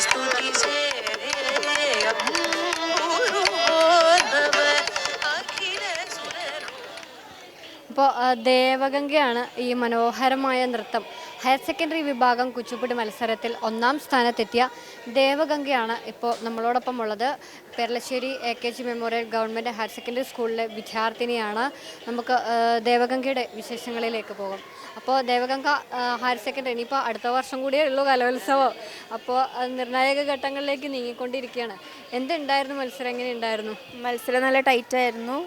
Estudio. ദേവഗംഗയാണ് ഈ മനോഹരമായ നൃത്തം. ഹയർ സെക്കൻഡറി വിഭാഗം കുച്ചുപ്പിടി മത്സരത്തിൽ ഒന്നാം സ്ഥാനത്തെത്തിയ ദേവഗംഗയാണ് ഇപ്പോൾ നമ്മളോടൊപ്പം ഉള്ളത്. Peralassery A K G memorial government higher secondary സ്കൂളിലെ വിദ്യാർത്ഥിനിയാണ്. നമുക്ക് ദേവഗംഗയുടെ വിശേഷങ്ങളിലേക്ക് പോകും. അപ്പോൾ ദേവഗംഗ ഹയർ സെക്കൻഡറി ഇനിയിപ്പോൾ അടുത്ത വർഷം കൂടിയേ ഉള്ളൂ കലോത്സവം. അപ്പോൾ നിർണായക ഘട്ടങ്ങളിലേക്ക് നീങ്ങിക്കൊണ്ടിരിക്കുകയാണ്. എന്തുണ്ടായിരുന്നു? മത്സരം എങ്ങനെ ഉണ്ടായിരുന്നു? മത്സരം നല്ല ടൈറ്റായിരുന്നു.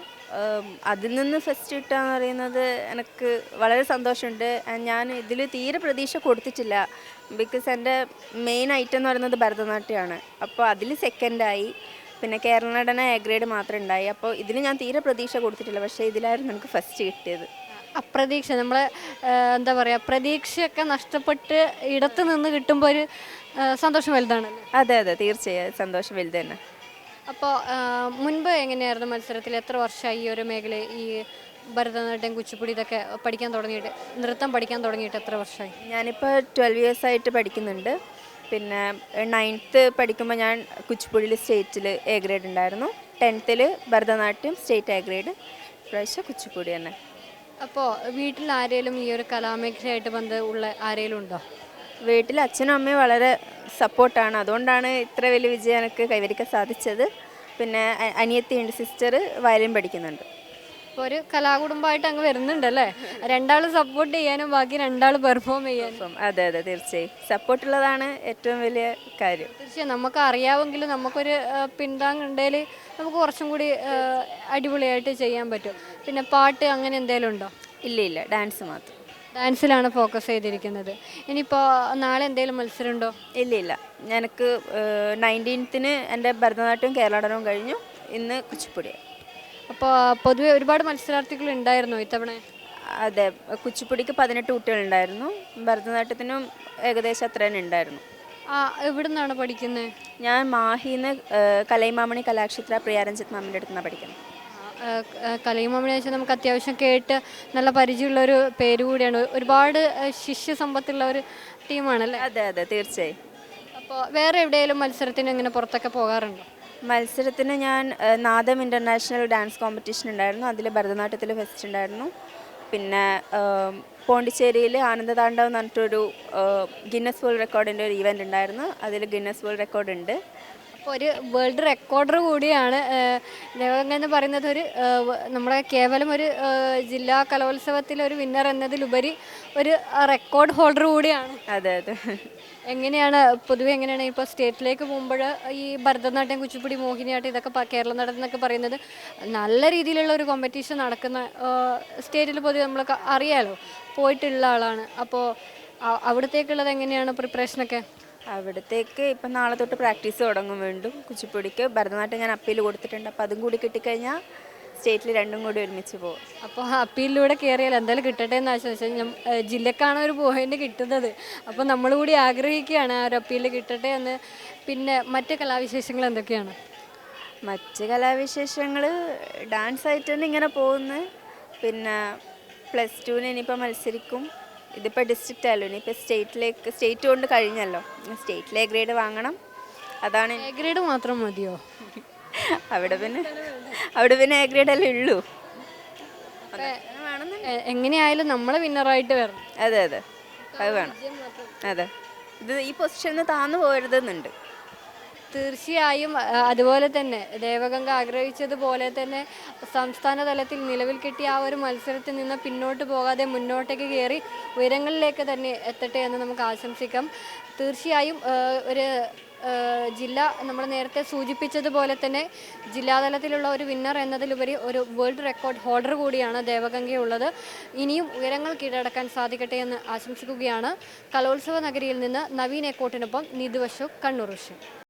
അതിൽ നിന്ന് ഫസ്റ്റ് കിട്ടുക എന്ന് പറയുന്നത് എനിക്ക് വളരെ സന്തോഷമുണ്ട്. ഞാൻ ഇതിൽ തീരെ പ്രതീക്ഷ കൊടുത്തിട്ടില്ല. ബിക്കോസ് എന്റെ മെയിൻ ഐറ്റം എന്ന് പറയുന്നത് ഭരതനാട്യമാണ്. അപ്പോൾ അതിൽ സെക്കൻഡായി പിന്നെ കേരള നടന എ ഗ്രേഡ് മാത്രമേ ഉണ്ടായി. അപ്പോൾ ഇതിൽ ഞാൻ തീരെ പ്രതീക്ഷ കൊടുത്തിട്ടില്ല. പക്ഷേ ഇതിലായിരുന്നു എനിക്ക് ഫസ്റ്റ് കിട്ടിയത്. അപ്രതീക്ഷ നമ്മൾ എന്താ പറയുക പ്രതീക്ഷയൊക്കെ നഷ്ടപ്പെട്ട് ഇടത്ത് നിന്ന് കിട്ടുമ്പോൾ ഒരു സന്തോഷം വലുതാണ് അതെ അതെ തീർച്ചയായും. സന്തോഷം വലുത് തന്നെ. അപ്പോൾ മുൻപ് എങ്ങനെയായിരുന്നു മത്സരത്തിൽ എത്ര വർഷമായി ഈ ഒരു മേഖല ഈ ഭരതനാട്യം കുച്ചിപ്പുടി ഇതൊക്കെ പഠിക്കാൻ തുടങ്ങിയിട്ട് നൃത്തം പഠിക്കാൻ തുടങ്ങിയിട്ട് എത്ര വർഷമായി? ഞാനിപ്പോൾ ട്വൽവ് ഇയേഴ്സ് ആയിട്ട് പഠിക്കുന്നുണ്ട്. പിന്നെ നയൻത്ത് പഠിക്കുമ്പോൾ ഞാൻ കുച്ചിപ്പുടിയിൽ സ്റ്റേറ്റിൽ എ ഗ്രേഡ് ഉണ്ടായിരുന്നു. ടെൻത്തിൽ ഭരതനാട്യം സ്റ്റേറ്റ് എ ഗ്രേഡ് പ്രാവശ്യം കുച്ചിപ്പുടി തന്നെ. അപ്പോൾ വീട്ടിൽ ആരെങ്കിലും ഈ ഒരു കലാമേഖലയായിട്ട് ഉള്ള ആരെങ്കിലും ഉണ്ടോ? വീട്ടിൽ അച്ഛനും അമ്മയും വളരെ സപ്പോർട്ടാണ്. അതുകൊണ്ടാണ് ഇത്ര വലിയ വിജയം എനിക്ക് കൈവരിക്കാൻ സാധിച്ചത്. പിന്നെ അനിയത്തിയുണ്ട് സിസ്റ്റർ വയലിൻ പഠിക്കുന്നുണ്ട്. അപ്പോൾ ഒരു കലാകുടുംബമായിട്ട് അങ്ങ് വരുന്നുണ്ടല്ലേ? രണ്ടാൾ സപ്പോർട്ട് ചെയ്യാനും ബാക്കി രണ്ടാൾ പെർഫോം ചെയ്യാനും. അതെ അതെ തീർച്ചയായും. സപ്പോർട്ടുള്ളതാണ് ഏറ്റവും വലിയ കാര്യം. തീർച്ചയായും നമുക്ക് അറിയാമെങ്കിലും നമുക്കൊരു പിന്താങ്ങുണ്ടെങ്കിൽ നമുക്ക് കുറച്ചും കൂടി അടിപൊളിയായിട്ട് ചെയ്യാൻ പറ്റും. പിന്നെ പാട്ട് അങ്ങനെ എന്തെങ്കിലും ഉണ്ടോ? ഇല്ല ഇല്ല. ഡാൻസ് മാത്രം. ഡാൻസിലാണ് ഫോക്കസ് ചെയ്തിരിക്കുന്നത്. ഇനിയിപ്പോൾ നാളെ എന്തെങ്കിലും മത്സരം ഉണ്ടോ ഇല്ല ഇല്ല എനിക്ക് നയന്റീൻത്തിന് എന്റെ ഭരതനാട്യവും കേരളാടനവും കഴിഞ്ഞു. ഇന്ന് കുച്ചിപ്പുടി അപ്പോൾ പൊതുവെ ഒരുപാട് മത്സരാർത്ഥികൾ ഉണ്ടായിരുന്നോ ഇത്തവണ? അതെ. കുച്ചിപ്പുടിക്ക് പതിനെട്ട് കുട്ടികളുണ്ടായിരുന്നു. ഭരതനാട്യത്തിനും ഏകദേശം അത്ര തന്നെ ഉണ്ടായിരുന്നു. ആ എവിടെ നിന്നാണ് പഠിക്കുന്നത് ഞാൻ മാഹിന്ന് കലൈമാമണി കലാക്ഷേത്ര പ്രിയാരഞ്ജിത്ത് മാമിന്റെ അടുത്ത് നിന്നാണ് പഠിക്കുന്നത് എന്ന് വെച്ചാൽ നമുക്ക് അത്യാവശ്യം കേട്ട് നല്ല പരിചയമുള്ള ഒരു പേര് കൂടിയാണ്. ഒരുപാട് ശിഷ്യ സമ്പത്തുള്ള ഒരു ടീമാണല്ലേ അതെ അതെ തീർച്ചയായും. അപ്പോൾ വേറെ എവിടെയെങ്കിലും മത്സരത്തിന് ഇങ്ങനെ പുറത്തൊക്കെ പോകാറുണ്ടോ? മത്സരത്തിന് ഞാൻ നാദം ഇന്റർനാഷണൽ ഡാൻസ് കോമ്പറ്റീഷൻ ഉണ്ടായിരുന്നു. അതിൽ ഭരതനാട്യത്തിൽ ഫെസ്റ്റ് ഉണ്ടായിരുന്നു. പിന്നെ പോണ്ടിച്ചേരിയിൽ ആനന്ദതാണ്ഡവ് എന്ന് പറഞ്ഞിട്ടൊരു ഗിന്നസ് വേൾഡ് റെക്കോർഡിന്റെ ഒരു ഈവന്റ് ഉണ്ടായിരുന്നു. അതിൽ ഗിന്നസ് വേൾഡ് റെക്കോർഡ് ഉണ്ട് ഒരു വേൾഡ് റെക്കോർഡർ കൂടിയാണ്. ദേവഗംഗ എന്ന് പറയുന്നത് ഒരു നമ്മുടെ കേവലം ഒരു ജില്ലാ കലോത്സവത്തിൽ ഒരു വിന്നർ എന്നതിലുപരി ഒരു റെക്കോർഡ് ഹോൾഡർ കൂടിയാണ്. അതെ അതെ. എങ്ങനെയാണ് പൊതുവെ എങ്ങനെയാണ് ഇപ്പോൾ സ്റ്റേറ്റിലേക്ക് പോകുമ്പോൾ ഈ ഭരതനാട്യം കുച്ചിപ്പുടി മോഹിനിയാട്ടം ഇതൊക്കെ കേരള നടൻ എന്നൊക്കെ പറയുന്നത് നല്ല രീതിയിലുള്ള ഒരു കോമ്പറ്റീഷൻ നടക്കുന്ന സ്റ്റേറ്റിൽ പൊതുവെ നമ്മൾ അറിയാലോ. പോയിട്ടുള്ള ആളാണ്. അപ്പോൾ അവിടത്തേക്കുള്ളത് എങ്ങനെയാണ് പ്രിപ്പറേഷനൊക്കെ അവിടത്തേക്ക് ഇപ്പം നാളെ തൊട്ട് പ്രാക്ടീസ് തുടങ്ങും വീണ്ടും. കുച്ചിപ്പുടിക്ക് ഭരതനാട്യം ഞാൻ അപ്പീൽ കൊടുത്തിട്ടുണ്ട്. അപ്പോൾ അതും കൂടി കിട്ടിക്കഴിഞ്ഞാൽ സ്റ്റേറ്റിൽ രണ്ടും കൂടി ഒരുമിച്ച് പോകും അപ്പോൾ അപ്പീലിലൂടെ കയറിയാൽ എന്തായാലും കിട്ടട്ടെ എന്ന് ആശ്വാസം ജില്ലക്കാണ് ഒരു പോയിന്റ് കിട്ടുന്നത്. അപ്പോൾ നമ്മൾ കൂടി ആഗ്രഹിക്കുകയാണ് ആ ഒരു അപ്പീൽ കിട്ടട്ടെ എന്ന്. പിന്നെ മറ്റ് കലാവിശേഷങ്ങൾ എന്തൊക്കെയാണ്? മറ്റ് കലാവിശേഷങ്ങൾ ഡാൻസ് ആയിട്ട് തന്നെ ഇങ്ങനെ പോകുന്നു. പിന്നെ പ്ലസ് ടുവിന് ഇനിയിപ്പോൾ മത്സരിക്കും. ഇതിപ്പോൾ ഡിസ്ട്രിക്റ്റ് ആയല്ലോ ഇനിയിപ്പോൾ സ്റ്റേറ്റിലേക്ക് സ്റ്റേറ്റ് കൊണ്ട് കഴിഞ്ഞല്ലോ. സ്റ്റേറ്റിലെ ഗ്രേഡ് വാങ്ങണം. അതാണ് എ ഗ്രേഡ് മാത്രം മതിയോ? അവിടെ പിന്നെ അവിടെ പിന്നെ എ ഗ്രേഡ് അല്ലേ ഉള്ളൂ. എങ്ങനെയായാലും നമ്മളെ വിന്നറായിട്ട് വരണം. അതെ അതെ. അത് വേണം. അതെ. ഇത് ഈ പൊസിഷനിൽ താന്നു പോകരുതെന്നുണ്ട് തീർച്ചയായും അതുപോലെ തന്നെ ദേവഗംഗ ആഗ്രഹിച്ചതുപോലെ തന്നെ സംസ്ഥാന തലത്തിൽ നിലവിൽ കിട്ടിയ ആ ഒരു മത്സരത്തിൽ നിന്ന് പിന്നോട്ട് പോകാതെ മുന്നോട്ടേക്ക് കയറി ഉയരങ്ങളിലേക്ക് തന്നെ എത്തട്ടെ എന്ന് നമുക്ക് ആശംസിക്കാം. തീർച്ചയായും ഒരു ജില്ല നമ്മൾ നേരത്തെ സൂചിപ്പിച്ചതുപോലെ തന്നെ ജില്ലാതലത്തിലുള്ള ഒരു വിന്നർ എന്നതിലുപരി ഒരു വേൾഡ് റെക്കോർഡ് ഹോൾഡർ കൂടിയാണ് ദേവഗംഗയുള്ളത്. ഇനിയും ഉയരങ്ങൾ കീഴടക്കാൻ സാധിക്കട്ടെ എന്ന് ആശംസിക്കുകയാണ്. കലോത്സവ നഗരിയിൽ നിന്ന് നവീൻ എക്കോട്ടിനൊപ്പം അശോക് കണ്ണൂർ